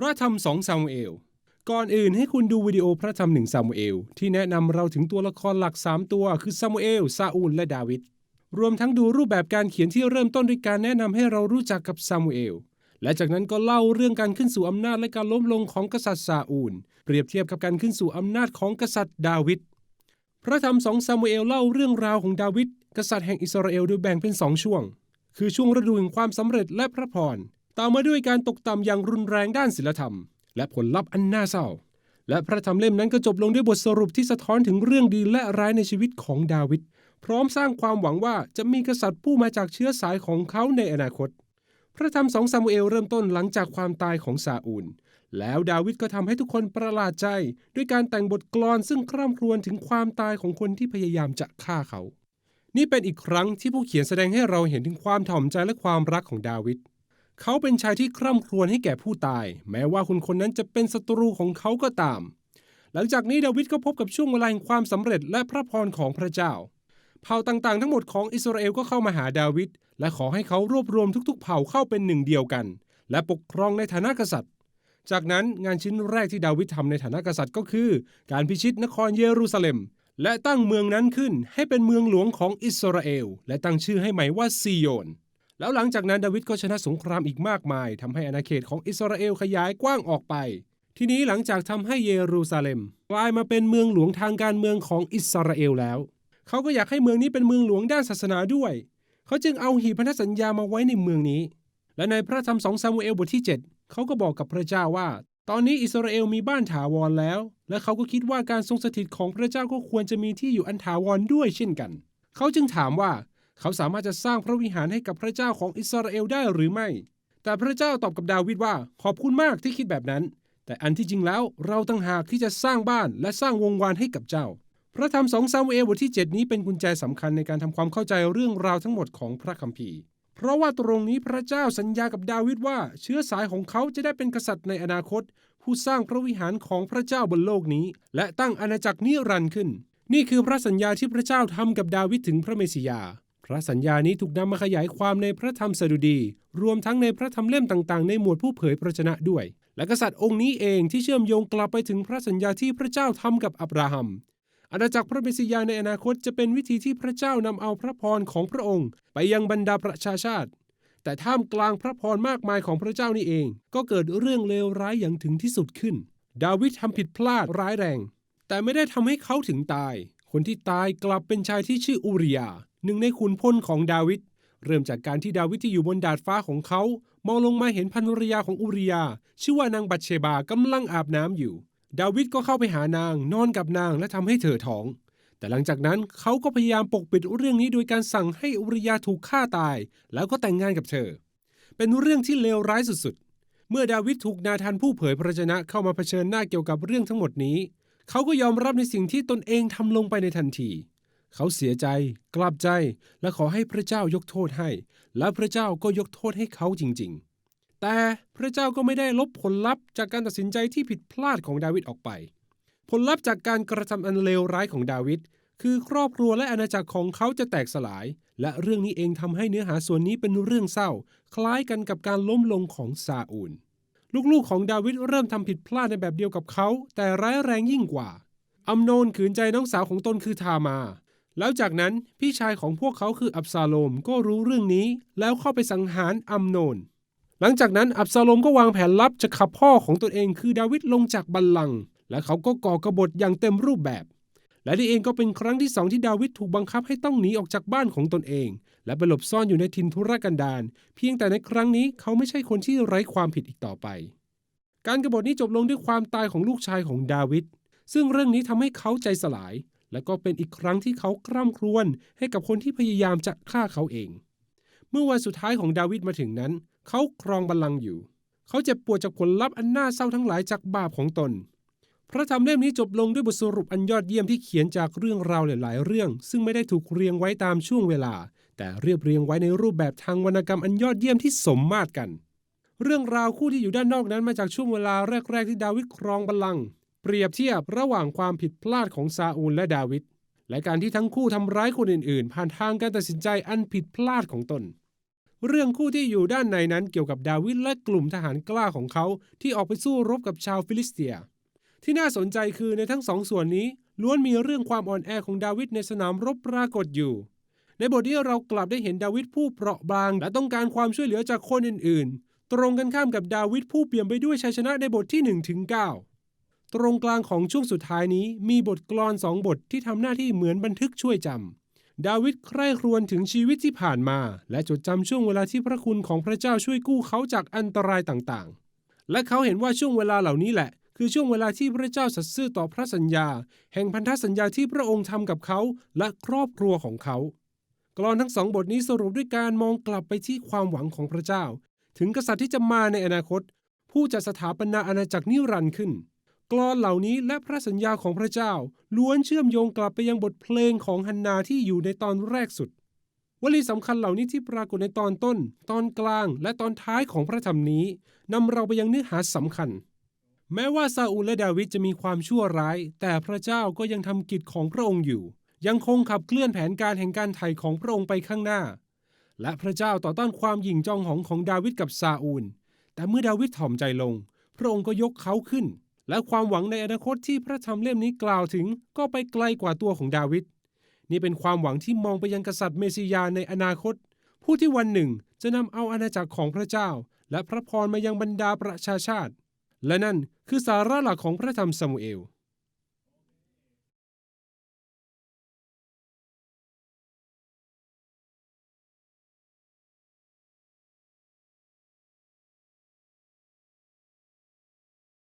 พระธรรมสองซามูเอล ก่อนอื่นให้คุณดูวิดีโอพระธรรมหนึ่งซามูเอล ที่แนะนำเราถึงตัวละครหลัก 3 ตัว คือซามูเอล ซาอูล และดาวิด รวมทั้งดูรูปแบบการเขียนที่เริ่มต้นด้วยการแนะนำให้เรารู้จักกับซามูเอล และจากนั้นก็เล่าเรื่องการขึ้นสู่อำนาจและการล้มลงของกษัตริย์ซาอูล เปรียบเทียบกับการขึ้นสู่อำนาจของกษัตริย์ดาวิด พระธรรมสองซามูเอลเล่าเรื่องราวของดาวิดกษัตริย์แห่งอิสราเอลโดยแบ่งเป็นสองช่วง คือช่วงฤดูแห่งความสำเร็จและพระพร ตามมาด้วยการตกต่ำอย่างรุนแรงด้านศีลธรรม และผลลัพธ์อันน่าเศร้า และพระธรรมเล่มนั้นก็จบลงด้วยบทสรุปที่สะท้อนถึงเรื่องดีและร้ายในชีวิตของดาวิดพร้อมสร้างความหวังว่าจะมีกษัตริย์ผู้มาจากเชื้อสายของเขาในอนาคต พระธรรมสองซามูเอลเริ่มต้นหลังจากความตายของซาอูล แล้วดาวิดก็ทำให้ทุกคนประหลาดใจ ด้วยการแต่งบทกลอนซึ่งคร่ำครวญถึงความตายของคนที่พยายามจะฆ่าเขา นี่เป็นอีกครั้งที่ผู้เขียนแสดงให้เราเห็นถึงความถ่อมใจและความรักของดาวิด เขาเป็นชายที่คร่ำครวญให้แก่ผู้ตาย แม้ว่าคนคนนั้นจะเป็นศัตรูของเขาก็ตาม หลังจากนี้ดาวิดก็พบกับช่วงเวลาแห่งความสำเร็จและพระพรของพระเจ้า เผ่าต่างๆ ทั้งหมดของอิสราเอลก็เข้ามาหาดาวิดและขอให้เขารวบรวมทุกๆ เผ่าเข้าเป็นหนึ่งเดียวกัน และปกครองในฐานะกษัตริย์ จากนั้นงานชิ้นแรกที่ดาวิดทำในฐานะกษัตริย์ก็คือ การพิชิตนครเยรูซาเล็ม และตั้งเมืองนั้นขึ้นให้เป็นเมืองหลวงของอิสราเอล และตั้งชื่อให้ใหม่ว่าซีโยน แล้วหลังจากนั้นดาวิดก็ชนะสงครามอีกมากมายทำให้อาณาเขตของอิสราเอลขยายกว้างออกไป ทีนี้หลังจากทำให้เยรูซาเล็มกลายมาเป็นเมืองหลวงทางการเมืองของอิสราเอลแล้ว เขาก็อยากให้เมืองนี้เป็นเมืองหลวงด้านศาสนาด้วย เขาจึงเอาหีบพันธสัญญามาไว้ในเมืองนี้ และในพระธรรมสองซามูเอลบทที่ 7 เขาก็บอกกับพระเจ้าว่า ตอนนี้อิสราเอลมีบ้านถาวรแล้ว และเขาก็คิดว่าการทรงสถิตของพระเจ้าก็ควรจะมีที่อยู่อันถาวรด้วยเช่นกัน เขาจึงถามว่า เขาสามารถจะสร้างพระวิหารให้กับพระเจ้าของอิสราเอลได้หรือไม่ แต่พระเจ้าตอบกับดาวิดว่าขอบคุณมากที่คิดแบบนั้น แต่อันที่จริงแล้วเราตั้งหากที่จะสร้างบ้านและสร้างวงวานให้กับเจ้า พระธรรมสองซามูเอลบทที่ 7 นี้เป็นกุญแจสำคัญในการทำความเข้าใจเรื่องราวทั้งหมดของพระคัมภีร์ เพราะว่าตรงนี้พระเจ้าสัญญากับดาวิดว่า เชื้อสายของเขาจะได้เป็นกษัตริย์ในอนาคต ผู้สร้างพระวิหารของพระเจ้าบนโลกนี้ และตั้งอาณาจักรนิรันดร์ขึ้น นี่คือพระสัญญาที่พระเจ้าทำกับดาวิดถึงพระเมสสิยา พระสัญญานี้ถูกนำมาขยายความในพระธรรมสดุดี รวมทั้งในพระธรรมเล่มต่างๆ ในหมวดผู้เผยพระชนะด้วย และกษัตริย์องค์นี้เองที่เชื่อมโยงกลับไปถึงพระสัญญาที่พระเจ้าทำกับอับราฮัมอาณาจักรพระเมสสิยาในอนาคตจะเป็นวิธีที่พระเจ้านำเอาพระพรของพระองค์ ไปยังบรรดาประชาชาติ แต่ท่ามกลางพระพรมากมายของพระเจ้านี่เอง ก็เกิดเรื่องเลวร้ายอย่างถึงที่สุดขึ้น ดาวิดทำผิดพลาดร้ายแรง แต่ไม่ได้ทำให้เขาถึงตาย คนที่ตายกลับเป็นชายที่ชื่ออูริยา หนึ่งในขุนพลของดาวิดเริ่มจากการที่ดาวิดที่อยู่บนดาดฟ้าของเขา มองลงมาเห็นภรรยาของอูริยา ชื่อว่านางบัตเชบากำลังอาบน้ำอยู่ ดาวิดก็เข้าไปหานางนอนกับนางและทำให้เธอท้อง แต่หลังจากนั้นเขาก็พยายามปกปิดเรื่องนี้โดยการสั่งให้อุริยาถูกฆ่าตาย แล้วก็แต่งงานกับเธอ เป็นเรื่องที่เลวร้ายสุดๆ เมื่อดาวิดถูกนาธานผู้เผยพระชนะเข้ามาเผชิญหน้าเกี่ยวกับเรื่องทั้งหมดนี้ เขาก็ยอมรับในสิ่งที่ตนเองทำลงไปในทันที เขาเสียใจ กลับใจ และขอให้พระเจ้ายกโทษให้ และพระเจ้าก็ยกโทษให้เขาจริง ๆ แต่พระเจ้าก็ไม่ได้ลบผลลัพธ์จากการตัดสินใจที่ผิดพลาดของดาวิดออกไป ผลลัพธ์จากการกระทำอันเลวร้ายของดาวิดคือครอบครัวและอาณาจักรของเขาจะแตกสลาย และเรื่องนี้เองทำให้เนื้อหาส่วนนี้เป็นเรื่องเศร้า คล้ายกันกับการล้มลงของซาอูล ลูกๆของดาวิดเริ่มทำผิดพลาดในแบบเดียวกับเขา แต่ร้ายแรงยิ่งกว่า อัมโนนขืนใจน้องสาวของตนคือทามา แล้วจากนั้นพี่ชายของพวกเขาคืออับซาโลมก็รู้เรื่องนี้ แล้วเข้าไปสังหารอัมโนน หลังจากนั้นอับซาโลมก็วางแผนลับจะขับพ่อของตนเองคือดาวิดลงจากบัลลังก์และเขาก็ก่อกบฏอย่างเต็มรูปแบบ และนี่เองก็เป็นครั้งที่สองที่ดาวิดถูกบังคับให้ต้องหนีออกจากบ้านของตนเอง และไปหลบซ่อนอยู่ในทินทุรกันดารเพียงแต่ในครั้งนี้เขาไม่ใช่คนที่ไร้ความผิดอีกต่อไป การกบฏนี้จบลงด้วยความตายของลูกชายของดาวิดซึ่งเรื่องนี้ทำให้เขาใจสลาย และก็เป็นอีกครั้งที่เขากร่ำครวญให้กับคนที่พยายามจะฆ่าเขาเอง เมื่อวันสุดท้ายของดาวิดมาถึงนั้น เขาครองบัลลังก์อยู่ เขาเจ็บปวดจากผลลัพธ์อันน่าเศร้าทั้งหลายจากบาปของตน พระธรรมเล่มนี้จบลงด้วยบทสรุปอันยอดเยี่ยมที่เขียนจากเรื่องราวหลาย ๆ เรื่อง ซึ่งไม่ได้ถูกเรียงไว้ตามช่วงเวลา แต่เรียบเรียงไว้ในรูปแบบทางวรรณกรรมอันยอดเยี่ยมที่สมมาตรกัน เรื่องราวคู่ที่อยู่ด้านนอกนั้นมาจากช่วงเวลาแรก ๆ ที่ดาวิดครองบัลลังก์ เปรียบเทียบระหว่างความผิดพลาดของซาอูลและดาวิดและการที่ทั้งคู่ทำร้ายคนอื่นๆ ผ่านทางการตัดสินใจอันผิดพลาดของตน เรื่องคู่ที่อยู่ด้านในนั้นเกี่ยวกับดาวิดและกลุ่มทหารกล้าของเขาที่ออกไปสู้รบกับชาวฟิลิสเตีย ที่น่าสนใจคือในทั้งสองส่วนนี้ล้วนมีเรื่องความอ่อนแอของดาวิดในสนามรบปรากฏอยู่ ในบทนี้เรากลับได้เห็นดาวิดผู้เปราะบาง และต้องการความช่วยเหลือจากคนอื่นๆ ตรงกันข้ามกับดาวิดผู้เปี่ยมไปด้วยชัยชนะในบทที่1ถึง9 ตรงกลางของช่วงสุดท้ายนี้มีบทกลอนสองบทที่ทำหน้าที่เหมือนบันทึกช่วยจำ ดาวิดใคร่ครวญถึงชีวิตที่ผ่านมา และจดจำช่วงเวลาที่พระคุณของพระเจ้าช่วยกู้เขาจากอันตรายต่างๆ และเขาเห็นว่าช่วงเวลาเหล่านี้แหละ คือช่วงเวลาที่พระเจ้าสัตย์ซื่อต่อพระสัญญา แห่งพันธสัญญาที่พระองค์ทำกับเขาและครอบครัวของเขา กลอนทั้งสองบทนี้สรุปด้วยการมองกลับไปที่ความหวังของพระเจ้า ถึงกษัตริย์ที่จะมาในอนาคต ผู้จะสถาปนาอาณาจักรนิรันดร์ขึ้น กลอนเหล่านี้และพระสัญญาของพระเจ้า ล้วนเชื่อมโยงกลับไปยังบทเพลงของฮันนาที่อยู่ในตอนแรกสุด วลีสำคัญเหล่านี้ที่ปรากฏในตอนต้น ตอนกลาง และตอนท้ายของพระธรรมนี้นำเราไปยังเนื้อหาสำคัญ แม้ว่าซาอูลและดาวิดจะมีความชั่วร้าย แต่พระเจ้าก็ยังทำกิจของพระองค์อยู่ ยังคงขับเคลื่อนแผนการแห่งการไถ่ของพระองค์ไปข้างหน้า และพระเจ้าต่อต้านความหยิ่งจองหองของดาวิดกับซาอูล แต่เมื่อดาวิดถ่อมใจลง พระองค์ก็ยกเขาขึ้น และความหวังในอนาคตที่พระธรรมเล่มนี้กล่าวถึง ก็ไปไกลกว่าตัวของดาวิดนี่เป็นความหวังที่มองไปยังกษัตริย์เมสสิยาในอนาคต ผู้ที่วันหนึ่งจะนำเอาอาณาจักรของพระเจ้า และพระพรมายังบรรดาประชาชาติ และนั่นคือสาระหลักของพระธรรมซามูเอล